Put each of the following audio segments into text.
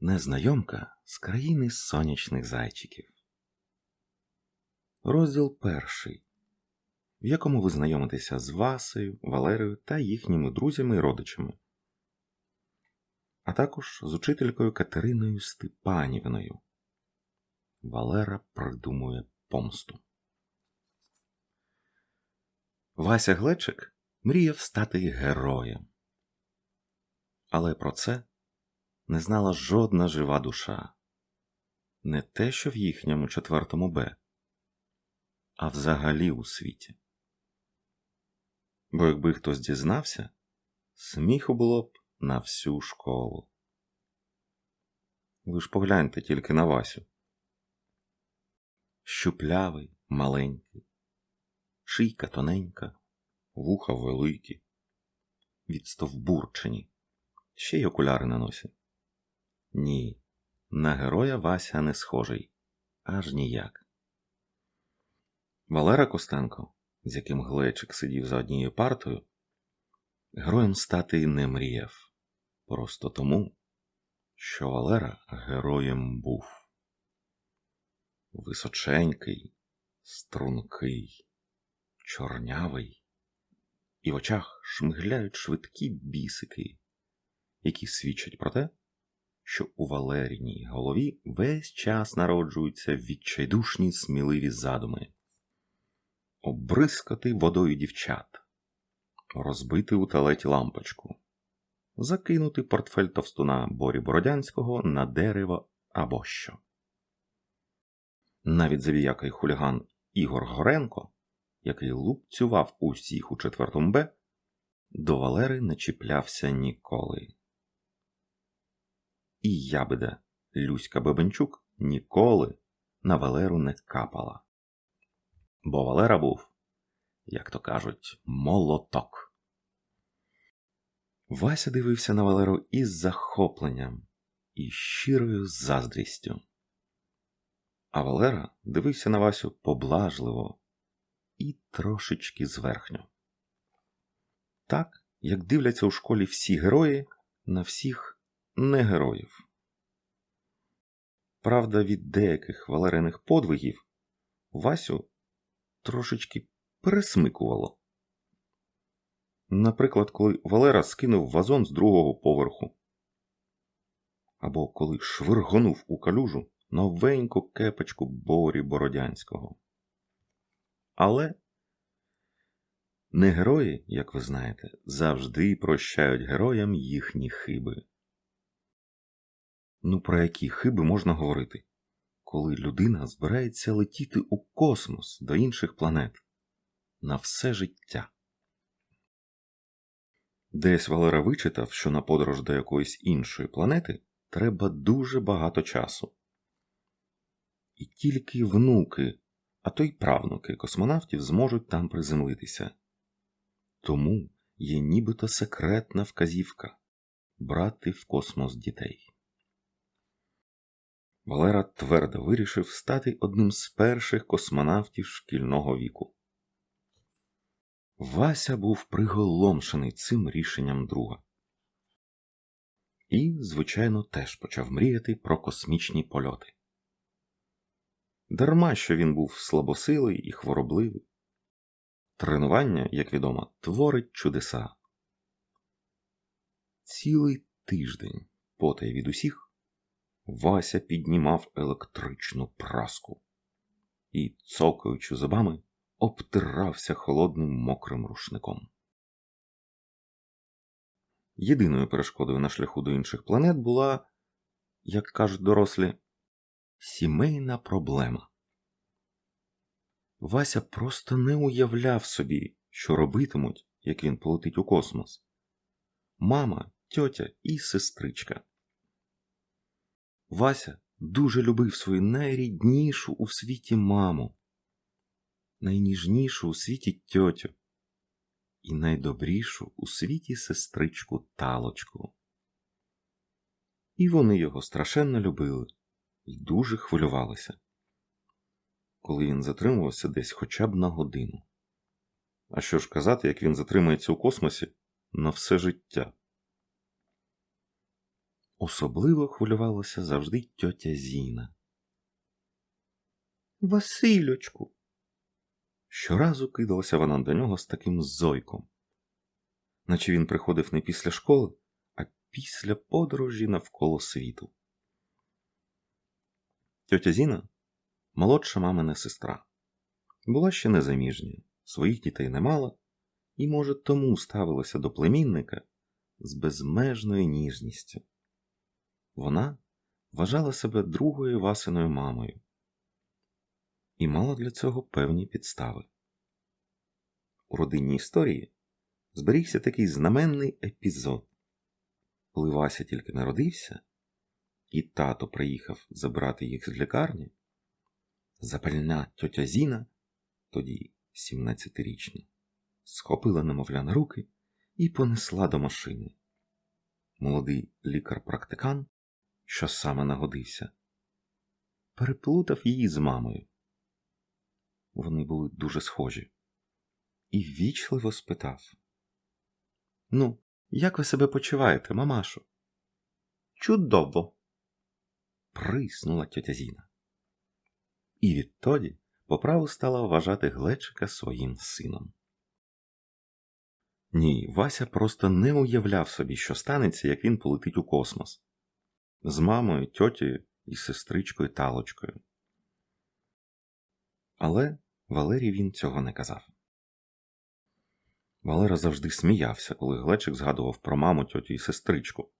Незнайомка з країни сонячних зайчиків. Розділ перший, в якому ви знайомитеся з Васею, Валерою та їхніми друзями і родичами, а також з учителькою Катериною Степанівною. Валера придумує помсту. Вася Глечик мріяв стати героєм. Але про це не знала жодна жива душа. Не те, що в їхньому четвертому Б, а взагалі у світі. Бо якби хтось дізнався, сміху було б на всю школу. Ви ж погляньте тільки на Васю. Щуплявий, маленький, шийка тоненька, вуха великі, відстовбурчені, ще й окуляри на носі. Ні, на героя Вася не схожий, аж ніяк. Валера Костенко, з яким Глечик сидів за однією партою, героєм стати не мріяв, просто тому, що Валера героєм був. Височенький, стрункий, чорнявий, і в очах шмигляють швидкі бісики, які свідчать про те, що у Валеріній голові весь час народжуються відчайдушні сміливі задуми, обрискати водою дівчат, розбити у талеті лампочку, закинути портфель товстуна Борі Бородянського на дерево або що. Навіть завіякий хуліган Ігор Горенко, який лупцював усіх у четвертому Б, до Валери не чіплявся ніколи. І ябеда Люська Бабенчук ніколи на Валеру не капала. Бо Валера був, як то кажуть, молоток. Вася дивився на Валеру із захопленням і щирою заздрістю. А Валера дивився на Васю поблажливо і трошечки зверхньо. Так, як дивляться у школі всі герої на всіх не героїв. Правда, від деяких валериних подвигів Васю трошечки пересмикувало. Наприклад, коли Валера скинув вазон з другого поверху, або коли швиргонув у калюжу новеньку кепочку Борі Бородянського. Але не герої, як ви знаєте, завжди прощають героям їхні хиби. Ну про які хиби можна говорити, коли людина збирається летіти у космос до інших планет на все життя? Десь Валера вичитав, що на подорож до якоїсь іншої планети треба дуже багато часу. І тільки внуки, а то й правнуки космонавтів зможуть там приземлитися. Тому є нібито секретна вказівка брати в космос дітей. Валера твердо вирішив стати одним з перших космонавтів шкільного віку. Вася був приголомшений цим рішенням друга. І, звичайно, теж почав мріяти про космічні польоти. Дарма що він був слабосилий і хворобливий. Тренування, як відомо, творить чудеса. Цілий тиждень потай від усіх. Вася піднімав електричну праску і, цокаючи зубами, обтирався холодним мокрим рушником. Єдиною перешкодою на шляху до інших планет була, як кажуть дорослі, сімейна проблема. Вася просто не уявляв собі, що робитимуть, як він полетить у космос. Мама, тьотя і сестричка. Вася дуже любив свою найріднішу у світі маму, найніжнішу у світі тьотю і найдобрішу у світі сестричку Талочку. І вони його страшенно любили і дуже хвилювалися, коли він затримувався десь хоча б на годину. А що ж казати, як він затримається у космосі на все життя? Особливо хвилювалася завжди тьотя Зіна. Василючку. Щоразу кидалася вона до нього з таким зойком, наче він приходив не після школи, а після подорожі навколо світу. Тьотя Зіна молодша мамина сестра. Була ще незаміжня, своїх дітей не мала, і, може, тому ставилася до племінника з безмежною ніжністю. Вона вважала себе другою Васиною мамою і мала для цього певні підстави. У родинній історії зберігся такий знаменний епізод, коли Вася тільки народився, і тато приїхав забрати їх з лікарні, запальна тьотя Зіна, тоді 17-річна, схопила немовля на руки і понесла до машини. Молодий лікар-практикан, що саме нагодився, переплутав її з мамою. Вони були дуже схожі, і ввічливо спитав: Ну, як ви себе почуваєте, мамашо? Чудово. приснула тьотя Зіна. І відтоді по праву стала вважати Глечика своїм сином. Ні, Вася просто не уявляв собі, що станеться, як він полетить у космос з мамою, тьотєю і сестричкою Талочкою. Але Валерій він цього не казав. Валера завжди сміявся, коли Глечик згадував про маму, тьотю і сестричку.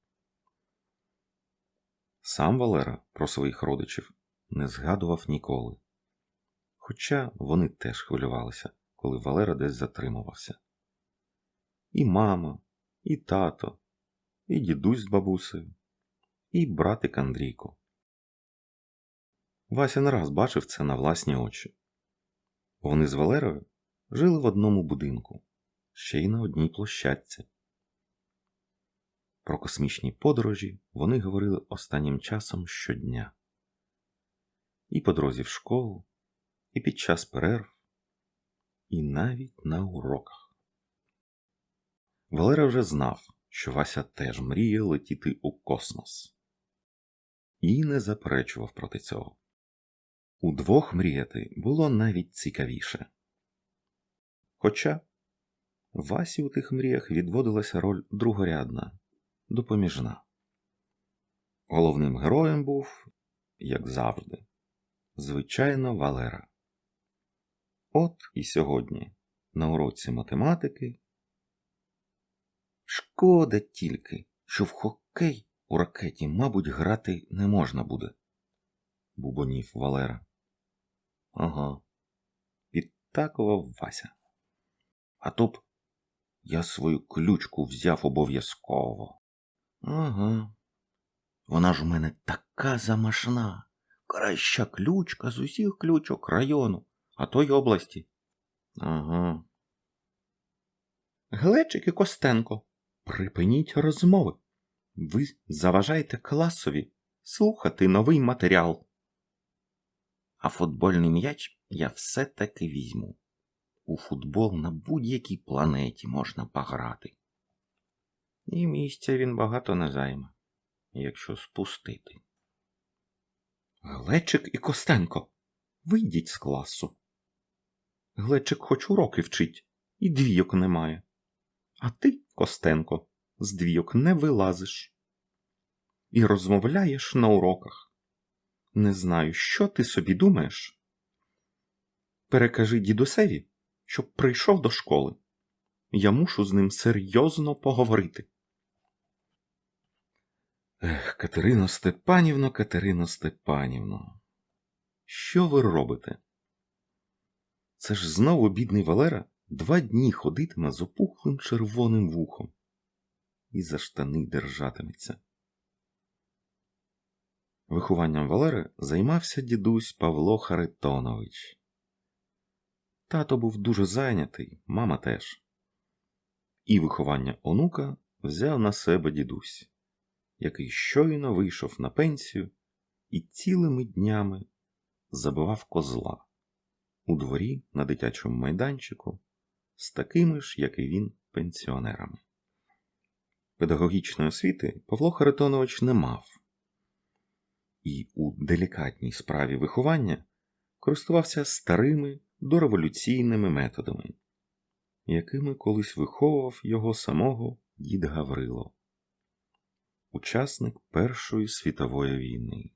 Сам Валера про своїх родичів не згадував ніколи. Хоча вони теж хвилювалися, коли Валера десь затримувався. І мама, і тато, і дідусь з бабусею, і братик Андрійко. Вася не раз бачив це на власні очі. Вони з Валерою жили в одному будинку, ще й на одній площадці. Про космічні подорожі вони говорили останнім часом щодня. І по дорозі в школу, і під час перерв, і навіть на уроках. Валера вже знав, що Вася теж мріє летіти у космос, і не заперечував проти цього. Удвох мріяти було навіть цікавіше. Хоча Васі у тих мріях відводилася роль другорядна, допоміжна. Головним героєм був, як завжди, звичайно, Валера. От і сьогодні, на уроці математики, шкода тільки, що в хокей у ракеті, мабуть, грати не можна буде, бубонів Валера. Ага, підтакував Вася. А б я свою ключку взяв обов'язково. Ага. Вона ж у мене така замашна, краща ключка з усіх ключок району, а то й області. Ага. Глечик і Костенко, припиніть розмови. Ви заважаєте класові слухати новий матеріал. А футбольний м'яч я все-таки візьму. У футбол на будь-якій планеті можна пограти. І місця він багато не займе, якщо спустити. Глечик і Костенко, вийдіть з класу. Глечик хоч уроки вчить, і двійок немає. А ти, Костенко, з двійок не вилазиш. І розмовляєш на уроках. Не знаю, що ти собі думаєш. Перекажи дідусеві, щоб прийшов до школи. Я мушу з ним серйозно поговорити. Ех, Катерино Степанівно, Катерино Степанівно, що ви робите? Це ж знову бідний Валера два дні ходитиме з опухлим червоним вухом і за штани держатиметься. Вихованням Валери займався дідусь Павло Харитонович. Тато був дуже зайнятий, мама теж. І виховання онука взяв на себе дідусь, який щойно вийшов на пенсію і цілими днями забивав козла у дворі на дитячому майданчику з такими ж, як і він, пенсіонерами. Педагогічної освіти Павло Харитонович не мав, і у делікатній справі виховання користувався старими дореволюційними методами, якими колись виховував його самого дід Гаврило, учасник Першої світової війни.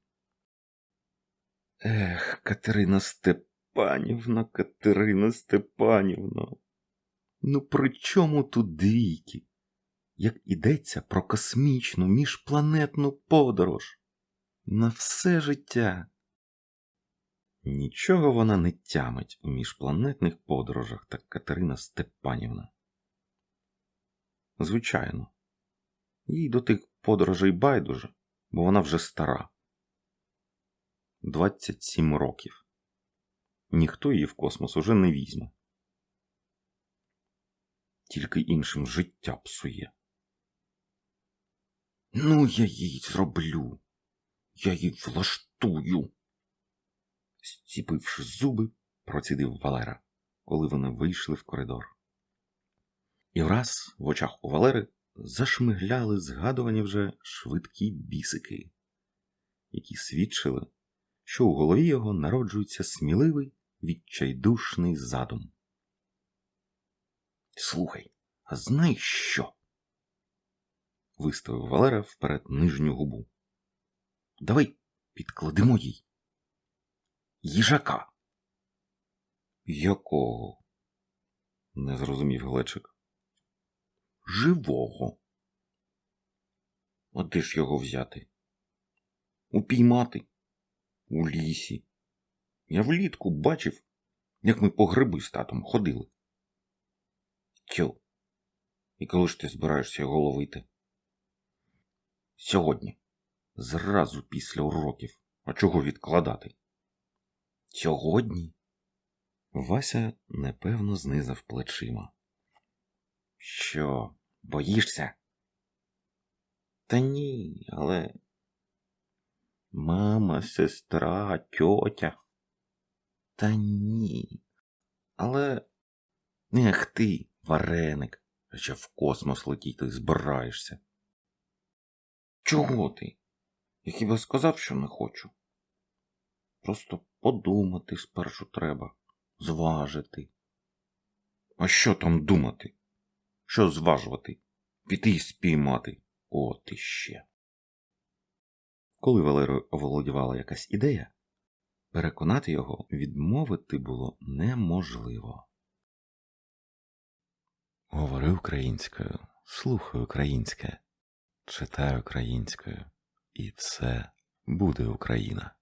Ех, Катерина Степанівна, Катерина Степанівна. Ну при чому тут двійки? Як ідеться про космічну міжпланетну подорож на все життя. Нічого вона не тямить у міжпланетних подорожах, так Катерина Степанівна. Звичайно, їй до тих подорожей байдуже, бо вона вже стара. 27 років. Ніхто її в космос уже не візьме. Тільки іншим життя псує. Ну, я їй зроблю. Я їй влаштую. Стіпивши зуби, процідив Валера, коли вони вийшли в коридор. І враз в очах у Валери зашмигляли згадувані вже швидкі бісики, які свідчили, що у голові його народжується сміливий, відчайдушний задум. Слухай, а знаєш що? Виставив Валера вперед нижню губу. Давай підкладемо їй. Їжака. Якого? не зрозумів Глечик. Живого. А де ж його взяти? Упіймати? У лісі. Я влітку бачив, як ми по гриби з татом ходили. Тьо. І коли ж ти збираєшся його ловити? Сьогодні. Зразу після уроків. А чого відкладати? Сьогодні? Вася непевно знизав плечима. Що, боїшся? Та ні, але. Мама, сестра, тьотя. Та ні. Але. Ех ти, вареник, ще в космос летіти збираєшся. Чого ти? Я хіба сказав, що не хочу? Просто подумати спершу треба, зважити. А що там думати? Що зважувати? Піти й спіймати. От іще. Коли Валерою оволодівала якась ідея, переконати його відмовити було неможливо. Говори українською, слухай українське, читай українською, і все буде Україна.